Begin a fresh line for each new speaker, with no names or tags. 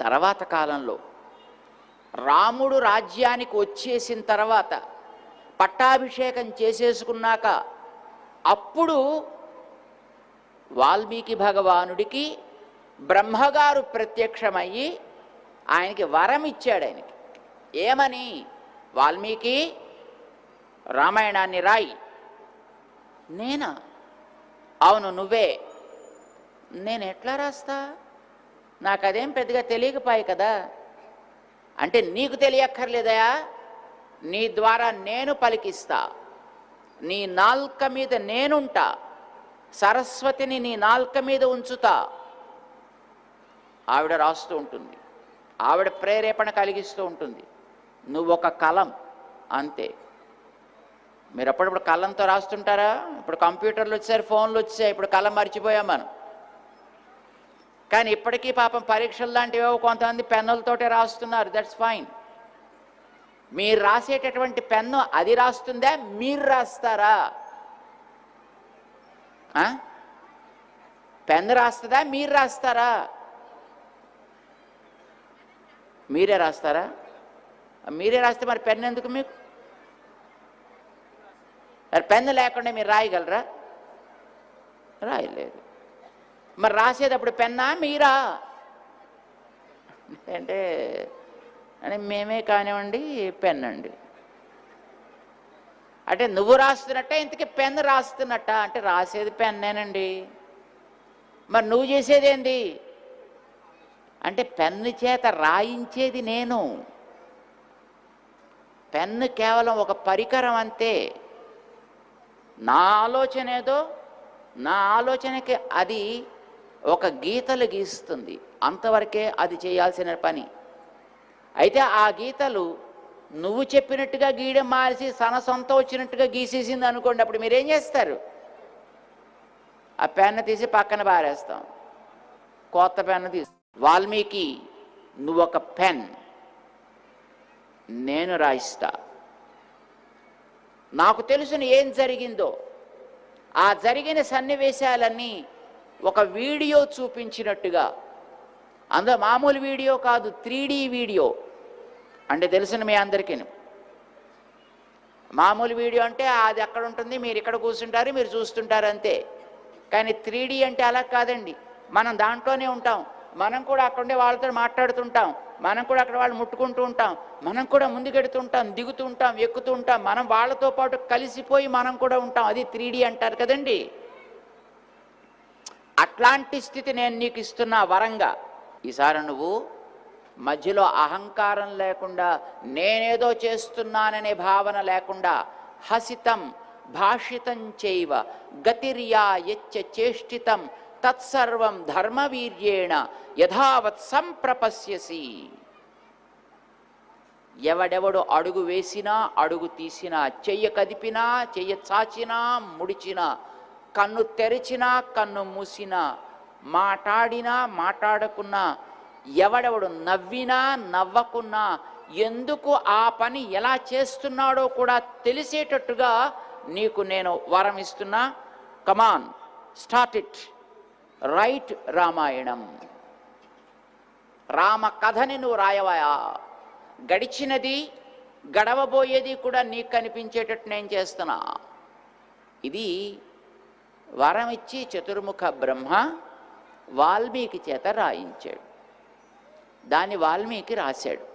తర్వాత కాలంలో రాముడు రాజ్యానికి వచ్చేసిన తర్వాత పట్టాభిషేకం చేసేసుకున్నాక అప్పుడు వాల్మీకి భగవానుడికి బ్రహ్మగారు ప్రత్యక్షమయ్యి ఆయనకి వరం ఇచ్చాడు ఆయనకి. ఏమని? వాల్మీకి రామాయణాన్ని రాయి. నేనా? అవును నువ్వే. నేను ఎట్లా రాస్తా? నాకు అదేం పెద్దగా తెలియకపోయి కదా. అంటే నీకు తెలియక్కర్లేదయా? నీ ద్వారా నేను పలికిస్తా. నీ నాల్క మీద నేనుంటా. సరస్వతిని నీ నాల్క మీద ఉంచుతా. ఆవిడ రాస్తూ ఉంటుంది. ఆవిడ ప్రేరేపణ కలిగిస్తూ ఉంటుంది. నువ్వు ఒక కలం. అంతే. మీరు అప్పుడప్పుడు కళ్ళంతో రాస్తుంటారా? ఇప్పుడు కంప్యూటర్లు వచ్చారు ఫోన్లు వచ్చాయి ఇప్పుడు కళ్ళం మర్చిపోయాం మనం. కానీ ఇప్పటికీ పాపం పరీక్షలు లాంటివి కొంతమంది పెన్నులతోటే రాస్తున్నారు. దట్స్ ఫైన్ మీరు రాసేటటువంటి పెన్ను అది రాస్తుందా? మీరు రాస్తారా? పెన్ను రాస్తుందా? మీరు రాస్తారా? మీరే రాస్తారా? మీరే రాస్తే మరి పెన్ను ఎందుకు మీకు? మరి పెన్ను లేకుండా మీరు రాయగలరా? రాయలేదు. మరి రాసేటప్పుడు పెన్నా మీరా? అంటే అని మేమే కానివ్వండి పెన్ అండి అంటే నువ్వు రాస్తున్నట్ట ఇంతకీ పెన్ రాస్తున్నట్ట. అంటే రాసేది పెన్నేనండి. మరి నువ్వు చేసేది ఏంటి అంటే పెన్ను చేత రాయించేది నేను. పెన్ను కేవలం ఒక పరికరం అంతే. నా ఆలోచన ఏదో నా ఆలోచనకి అది ఒక గీతలు గీస్తుంది. అంతవరకే అది చేయాల్సిన పని. అయితే ఆ గీతలు నువ్వు చెప్పినట్టుగా గీయడం మారిసి సన సొంత వచ్చినట్టుగా గీసేసింది అనుకోండి అప్పుడు మీరేం చేస్తారు? ఆ పెన్ను తీసి పక్కన బారేస్తాం కొత్త పెన్ను తీసి. వాల్మీకి నువ్వు ఒక పెన్. నేను రాయిస్తా. నాకు తెలుసుని ఏం జరిగిందో. ఆ జరిగిన సన్నివేశాలన్నీ ఒక వీడియో చూపించినట్టుగా. అందులో మామూలు వీడియో కాదు త్రీ వీడియో. అంటే తెలిసిన మీ అందరికీ. మామూలు వీడియో అంటే అది ఎక్కడ ఉంటుంది మీరు ఇక్కడ కూర్చుంటారు మీరు చూస్తుంటారు అంతే. కానీ త్రీ అంటే అలా కాదండి. మనం దాంట్లోనే ఉంటాం. మనం కూడా అక్కడుండే వాళ్ళతో మాట్లాడుతుంటాం. మనం కూడా అక్కడ వాళ్ళు ముట్టుకుంటూ ఉంటాం. మనం కూడా ముందుకెడుతుంటాం దిగుతూ ఉంటాం ఎక్కుతూ ఉంటాం. మనం వాళ్ళతో పాటు కలిసిపోయి మనం కూడా ఉంటాం. అది త్రీ అంటారు కదండీ. అట్లాంటి స్థితి నేను నీకు ఇస్తున్నా వరంగా. ఈసారి నువ్వు మధ్యలో అహంకారం లేకుండా నేనేదో చేస్తున్నాననే భావన లేకుండా హసితం భాషితం చైవ గతిర్యా యచ్చ చేష్టితం తత్సర్వం ధర్మవీర్యేణ యథావత్ సంప్రపశ్యసి. ఎవడెవడు అడుగు వేసినా అడుగు తీసినా చెయ్య కదిపినా చెయ్య చాచినా ముడిచినా కన్ను తెరిచినా కన్ను మూసినా మాట్లాడినా మాట్లాడకున్నా ఎవడెవడు నవ్వినా నవ్వకున్నా ఎందుకు ఆ పని ఎలా చేస్తున్నాడో కూడా తెలిసేటట్టుగా నీకు నేను వరం ఇస్తున్నా. Come on start it right Ramayanam. Rama కథని నువ్వు రాయవాయా? గడిచినది గడవబోయేది కూడా నీకు కనిపించేటట్టు నేను చేస్తున్నా. ఇది వరం ఇచ్చి చతుర్ముఖ బ్రహ్మ వాల్మీకి చేత రాయించాడు. దాన్ని వాల్మీకి రాశాడు.